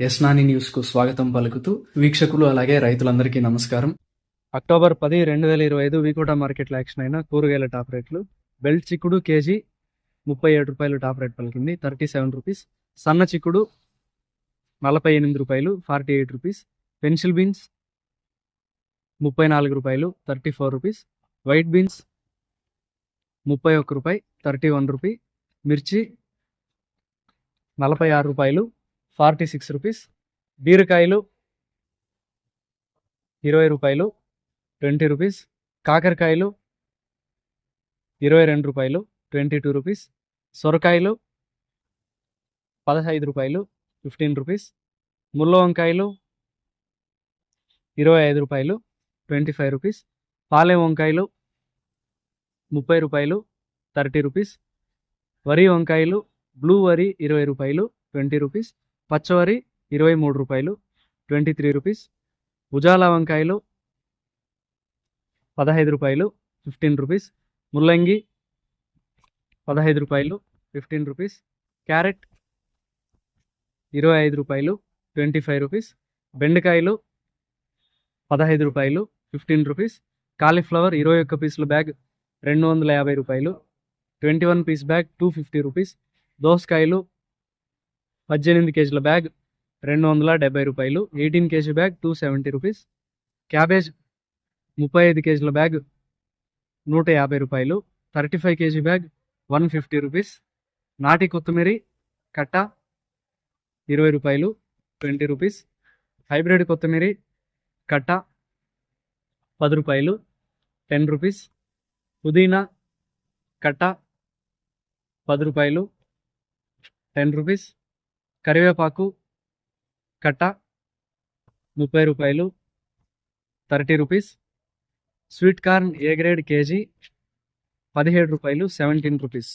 యస్నాని న్యూస్కు స్వాగతం పలుకుతూ వీక్షకులు అలాగే రైతులందరికీ నమస్కారం. అక్టోబర్ పది రెండు వేల ఇరవై ఐదు వీకోటా మార్కెట్లో యాక్షన్ అయిన కూరగాయల టాప్ రేట్లు. బెల్ట్ చిక్కుడు కేజీ ముప్పై ఏడు రూపాయలు టాప్ రేట్ పలికింది. Thirty seven rupees. సన్న చిక్కుడు నలభై ఎనిమిది రూపాయలు forty eight rupees. Pencil beans ముప్పై నాలుగు రూపాయలు thirty four rupees. White beans ముప్పై ఒక్క రూపాయి థర్టీ వన్ రూపీ. మిర్చి నలభై ఆరు రూపాయలు ఫార్టీ సిక్స్ రూపీస్. బీరకాయలు ఇరవై రూపాయలు ట్వంటీ రూపీస్. కాకరకాయలు ఇరవై రెండు రూపాయలు ట్వంటీ టూ రూపీస్. సొరకాయలు పదహైదు రూపాయలు ఫిఫ్టీన్ రూపీస్. ముళ్ళ వంకాయలు ఇరవై ఐదు రూపాయలు ట్వంటీ ఫైవ్ రూపీస్. పాలెం వంకాయలు ముప్పై రూపాయలు థర్టీ రూపీస్. వరి వంకాయలు బ్లూ వరి ఇరవై రూపాయలు ట్వంటీ రూపీస్. పచ్చవరి ఇరవై మూడు రూపాయలు ట్వంటీ త్రీ రూపీస్. ఉజాలా వంకాయలు పదహైదు రూపాయలు ఫిఫ్టీన్ రూపీస్. ముల్లంగి పదహైదు రూపాయలు ఫిఫ్టీన్ రూపీస్. క్యారెట్ ఇరవై ఐదు రూపాయలు ట్వంటీ ఫైవ్ రూపీస్. బెండకాయలు పదహైదు రూపాయలు ఫిఫ్టీన్ రూపీస్. కాలీఫ్లవర్ ఇరవై ఒక్క పీసుల బ్యాగ్ రెండు వందల యాభై రూపాయలు. Twenty one piece bag two fifty rupees. దోసకాయలు పద్దెనిమిది కేజీల బ్యాగ్ రెండు వందల డెబ్బై రూపాయలు. Eighteen KG bag two seventy rupees. Cabbage ముప్పై ఐదు కేజీల బ్యాగ్ నూట యాభై రూపాయలు. Thirty five KG bag one fifty rupees. నాటి కొత్తిమీర కట్ట ఇరవై రూపాయలు ట్వంటీ రూపీస్. హైబ్రిడ్ కొత్తిమీర కట్ట పది రూపాయలు టెన్ రూపీస్. పుదీనా కట్ట పది రూపాయలు టెన్ రూపీస్. కరివేపాకు కట్ట ముప్పై రూపాయలు thirty rupees. Sweet corn A grade KG? పదిహేడు రూపాయలు సెవెంటీన్ రూపీస్.